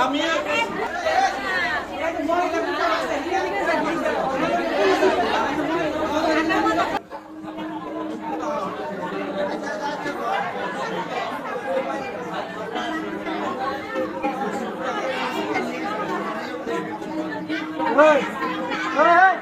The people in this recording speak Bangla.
আমি আপনার ơi ơi